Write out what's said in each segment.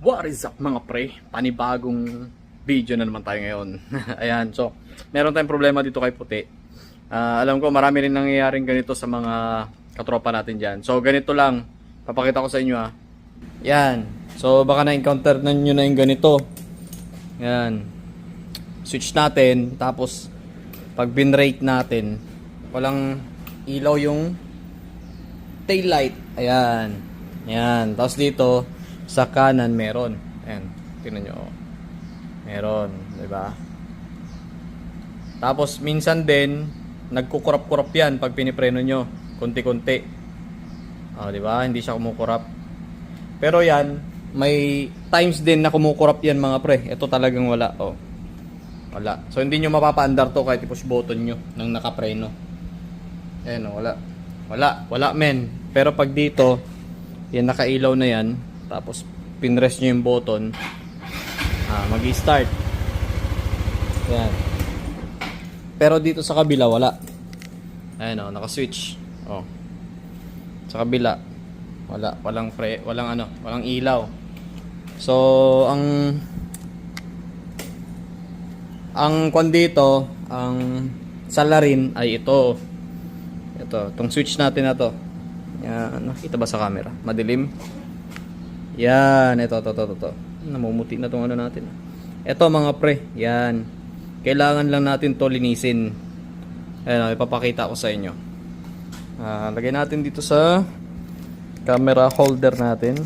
What is up mga pre? Panibagong video na naman tayo ngayon. Ayan, so meron tayong problema dito kay Puti. Ah, alam ko marami rin nangyayaring ganito sa mga katropa natin dyan. So ganito lang, papakita ko sa inyo ah. Yan, so baka na-encounter na nyo na yung ganito. Yan. Switch natin, tapos pag binrake natin, walang ilaw yung tail light. Ayan. Ayan. Tapos dito, sa kanan meron. Ayan. Tingnan nyo. oh. Meron. 'di ba? Tapos minsan din, nagkukurap-kurap yan pag pinipreno nyo. Kunti-kunti. Oh, 'di ba? Hindi siya kumukurap. Pero yan, may times din na kumukurap yan mga pre. Ito talagang wala. Oh. Wala. So hindi nyo mapapaandar to kahit i-push button nyo nang nakapreno. Ayan oh, wala. Wala. Wala men. Pero pag dito, yan nakailaw na yan. Tapos pinrest nyo yung button. Ah, mag-start. Ayan. Pero dito sa kabila, wala. Ayan oh, naka-switch. Oh. Sa kabila, wala. Walang pre, walang ano, walang ilaw. So, ang ang kwan dito, ang salarin ay ito. Ito, itong switch natin na to. Yan, nakita ba sa camera? Madilim. Yan, ito, ito, ito, ito. Namumuti na tong ano natin. Ito mga pre, yan. Kailangan lang natin to linisin. Ayan, ipapakita ko sa inyo. Ah, lagay natin dito sa camera holder natin.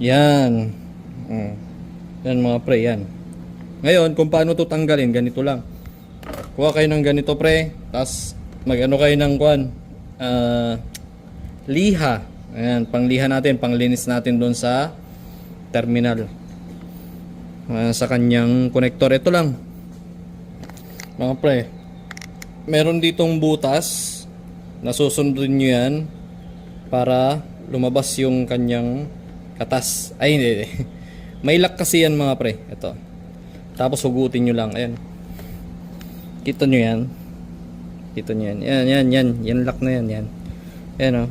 Yan. Mm. Yan mga pre, yan. Ngayon, kung paano to tanggalin, ganito lang. Kuha kayo ng ganito pre, tapos mag-ano kayo ng kwan, ah, liha. Ayan, pangliha natin, panglinis natin doon sa terminal. Ah, sa kanyang connector. Ito lang. Mga pre, meron ditong butas na susundin nyo yan para lumabas yung kanyang katas. Ay, hindi. hindi. May lock kasi yan mga pre. Ito. Tapos hugutin nyo lang. Ayan. Kita nyo yan. Kita nyo yan. Yan, yan, yan. Yan lock na yan. Yan. Ayan o.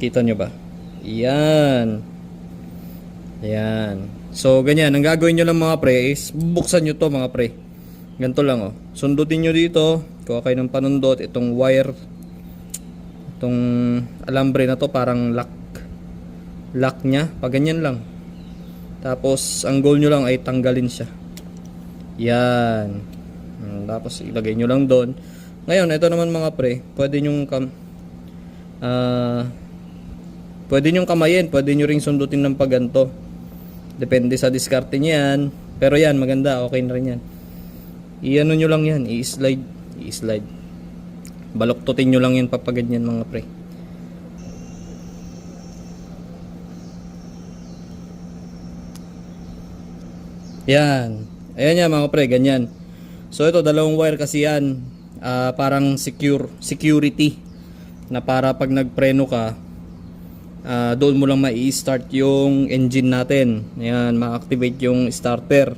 Kita nyo ba? Yan. Yan. So, ganyan. Ang gagawin nyo lang mga pre is buksan nyo to mga pre. Ganito lang oh. Sundutin nyo dito. Kuha kayo ng panundot. Itong wire. Itong alambre na to parang lock. Lock niya. Pag ganyan lang. Tapos, ang goal nyo lang ay tanggalin siya. Yan. Tapos, ilagay nyo lang doon. Ngayon, ito naman mga pre. Pwede nyo kam... Ah... pwede nyo kamayin. Pwede nyo ring sundutin ng paganto. Depende sa diskarte niyan. Pero yan, maganda. Okay na rin yan. I-ano nyo lang yan. I-slide. I-slide. Baloktotin nyo lang yan papaganyan mga pre. Yan. Ayan yan mga pre, ganyan. So ito, dalawang wire kasi yan. Ah, parang secure, security. Na para pag nagpreno ka, ah, doon mo lang mai-start yung engine natin. Ayan, ma-activate yung starter.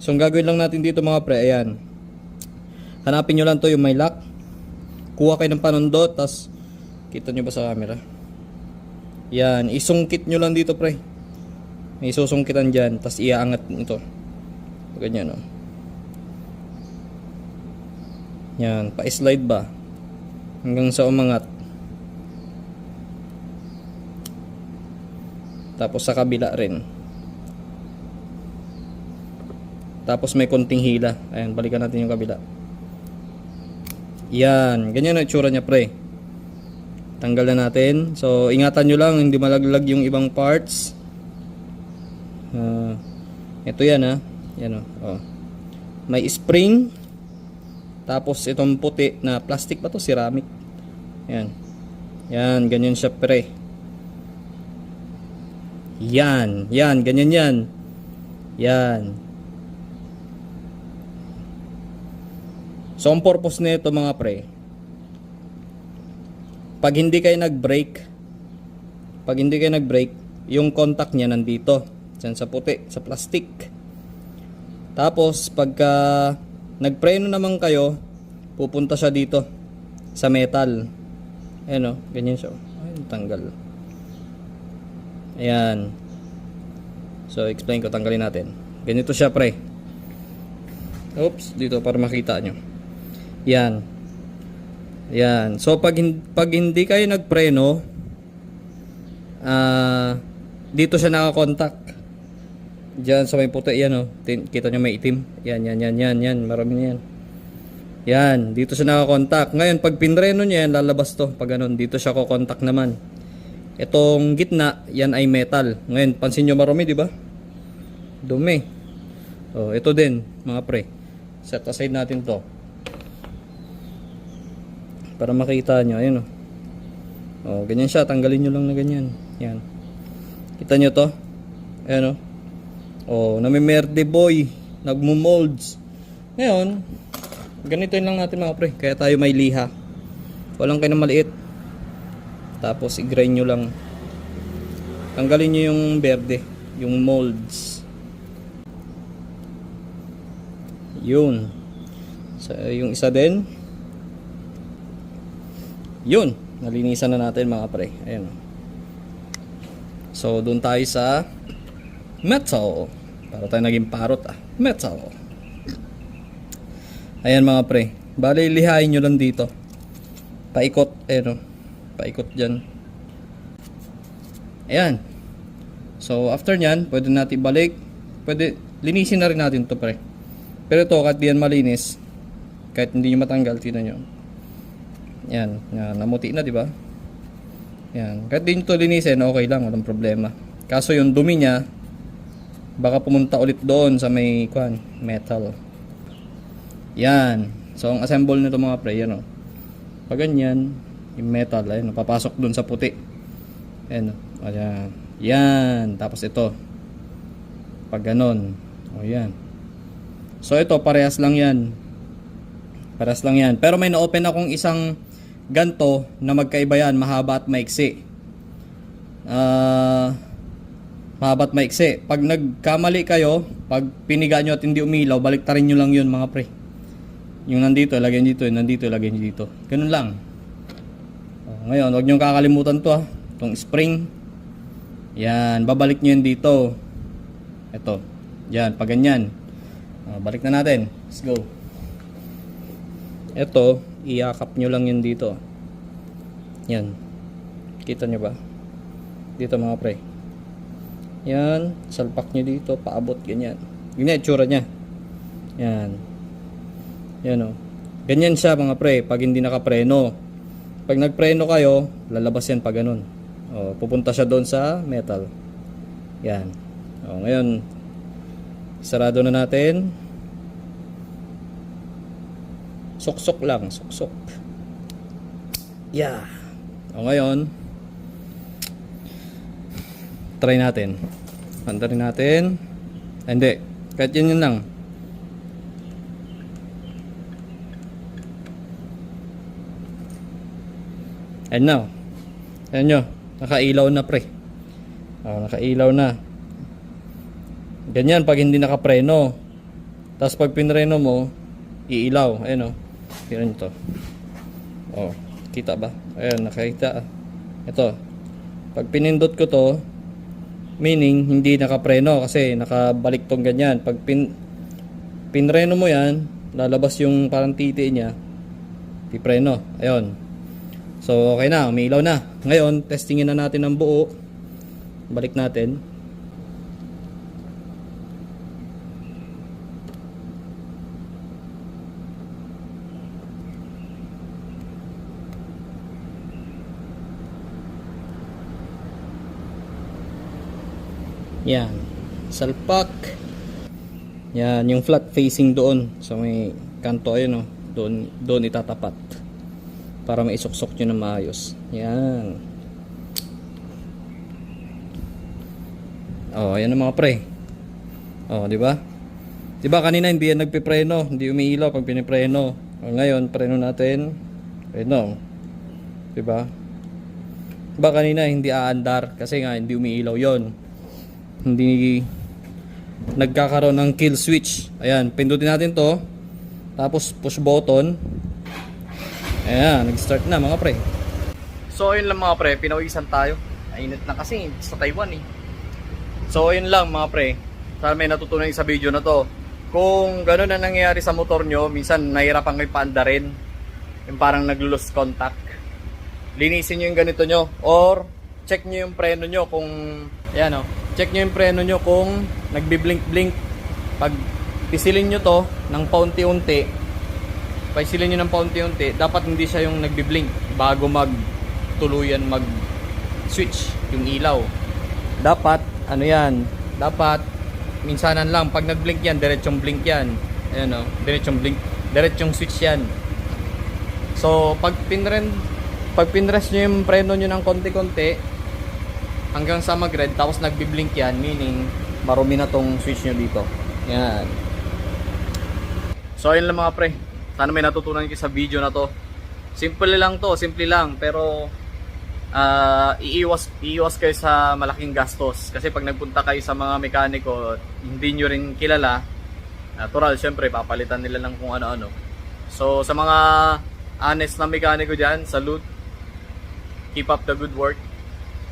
So ang gagawin lang natin dito mga pre, ayan. Hanapin nyo lang to yung may lock. Kuha kayo ng panundot, tas kita nyo ba sa camera? Yan, isungkit nyo lang dito pre. May susungkitan dyan, tas iaangat ito. Ganyan o. Yan, pa-slide ba? Hanggang sa umangat. Tapos sa kabila rin. Tapos may konting hila. Ayan, balikan natin yung kabila. Yan, ganyan ang itsura niya pre. Tanggal na natin. So, ingatan nyo lang, hindi malaglag yung ibang parts. Ah, ito yan ha. Yan o. Oh. May spring. Tapos itong puti na plastic ba to? Ceramic. Yan. Yan, ganyan siya pre. Yan, yan, ganyan yan. Yan. So, ang purpose nito mga pre, pag hindi kayo nag-brake, pag hindi kayo nag-brake, yung contact niya nandito. Diyan sa puti, sa plastic. Tapos, pagka nagpreno naman kayo, pupunta siya dito sa metal. Ayan o, ganyan siya. Ayun, tanggal. Ayan. So, explain ko, tanggalin natin. Ganito siya, pre. Oops, dito para makita nyo. Yan. Yan. So, pag, pag hindi kayo nagpreno, ah, dito siya nakakontak. Diyan sa may puti, yan o. Tin- Kita nyo may itim. Yan, yan, yan, yan, yan. Marami na yan. Yan, dito siya nakakontak. Ngayon, pag pinreno niya yan, lalabas to. Pag ganun, dito siya kukontak naman. Itong gitna, yan ay metal. Ngayon, pansin nyo marumi, di ba? Dumi. Oh, ito din, mga pre. Set aside natin to. Para makita nyo, ayun oh. Oh, ganyan siya, tanggalin nyo lang na ganyan. Yan. Kita nyo to? Ayan oh. Oh, namimerde boy. Nagmo-molds. Ngayon, ganito yun lang natin mga pre. Kaya tayo may liha. Walang kayo na maliit. Tapos i-grind nyo lang. Tanggalin nyo yung berde. Yung molds. Yun. So, yung isa din. Yun. Nalinisan na natin mga pre. Ayan. So, doon tayo sa metal. Para tayo naging parot ah. Metal. Ayan mga pre. Bali, lihain nyo lang dito. Paikot. Ayan o. Paikot dyan. Ayan. So, after nyan, pwede natin balik. Pwede, linisin na rin natin to pre. Pero ito, kahit di yan malinis, kahit hindi nyo matanggal, tingnan nyo. Yan, yan namuti na, di ba? Yan. Kahit di nyo to linisin, okay lang, walang problema. Kaso yung dumi niya, baka pumunta ulit doon sa may kwan, metal. Yan. So, ang assemble nito mga pre, yan o. Pag ganyan, yung metal, ayun, papasok doon sa puti. Ayan, o. Ayan. Yan. Tapos ito. Pag ganon. O, yan. So, ito, parehas lang yan. Parehas lang yan. Pero may na-open akong isang ganto na magkaiba yan, mahaba at maiksi. Ah... mahaba at maiksi. Pag nagkamali kayo, pag piniga nyo at hindi umilaw, baliktarin nyo lang yun mga pre. Yung nandito, lagyan dito, yung nandito, lagyan nyo dito. Ganun lang. Oh, ngayon, huwag nyo kakalimutan to ha. Itong spring. Yan, babalik nyo yun dito. Ito. Yan, pag ganyan. Ah, balik na natin. Let's go. Ito, iyakap nyo lang yun dito. Yan. Kita nyo ba? Dito mga pre. Yan, salpak nyo dito, paabot ganyan. Ganyan itsura niya. Yan. Yan o. Ganyan siya mga pre, pag hindi nakapreno. Pag nagpreno kayo, lalabas yan pag ganun. O, pupunta siya doon sa metal. Yan. O, ngayon, sarado na natin. Suksok lang, suksok. Yeah. O ngayon, try natin. Pantarin natin. Hindi. Kahit yun yun lang. And now. Ayan nyo. Nakailaw na pre. Oh, nakailaw na. Ganyan pag hindi nakapreno. Tapos pag pinreno mo, iilaw. Ayan o. Tignan nyo to. Oh, kita ba? Ayan, nakita. Ito. Pag pinindot ko to, meaning hindi nakapreno kasi nakabalik tong ganyan. Pag pin pinreno mo yan, lalabas yung parang titi niya. Pipreno. Ayun. So, okay na. Umiilaw na. Ngayon, testingin na natin ang buo. Balik natin. Yan. Salpak. Yan, yung flat facing doon. So may kanto ayun oh. Doon, doon itatapat. Para maisuksok nyo na maayos. Yan. Oh, ayan ang mga pre. Oh, di ba? Di ba kanina hindi yan nagpipreno, hindi umiilaw pag pinipreno. Oh, ngayon, preno natin. Preno. Di ba? Ba kanina hindi aandar kasi nga hindi umiilaw 'yon hindi nagkakaroon ng kill switch. Ayan, pindutin natin to. Tapos push button. Ayan, nag-start na mga pre. So ayun lang mga pre, pinawisan tayo. Ainit na kasi sa Taiwan eh. So ayun lang mga pre. Sana may natutunan sa video na to. Kung gano'n na nangyayari sa motor nyo, minsan nahirapan kayo paanda rin. Yung parang nag-lose contact. Linisin nyo yung ganito nyo. Or check nyo yung preno nyo kung... Ayan o. check nyo yung preno nyo kung nagbi-blink-blink. Pag pisilin nyo to ng paunti-unti, paisilin nyo ng paunti-unti, dapat hindi siya yung nagbi-blink bago mag tuluyan mag switch yung ilaw. Dapat ano yan, dapat minsanan lang pag nag-blink yan, diretsong blink yan. Ayan oh, diretsong blink, diretsong switch yan. So, pag pinren pag pinrest nyo yung preno nyo ng konti-konti hanggang sa mag-red tapos nagbi-blink yan, meaning marumi na tong switch nyo dito. Yan. So, ayun lang mga pre. Sana may natutunan kayo sa video na to. Simple lang to, simple lang. Pero, ah iiwas, iiwas kayo sa malaking gastos. Kasi pag nagpunta kayo sa mga mekaniko, hindi nyo rin kilala, natural, syempre, papalitan nila lang kung ano-ano. So, sa mga honest na mekaniko dyan, salute. Keep up the good work.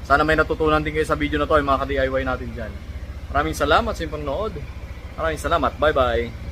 Sana may natutunan din kayo sa video na to, yung mga ka-DIY natin dyan. Maraming salamat sa inyong panonood. Maraming salamat. Bye-bye.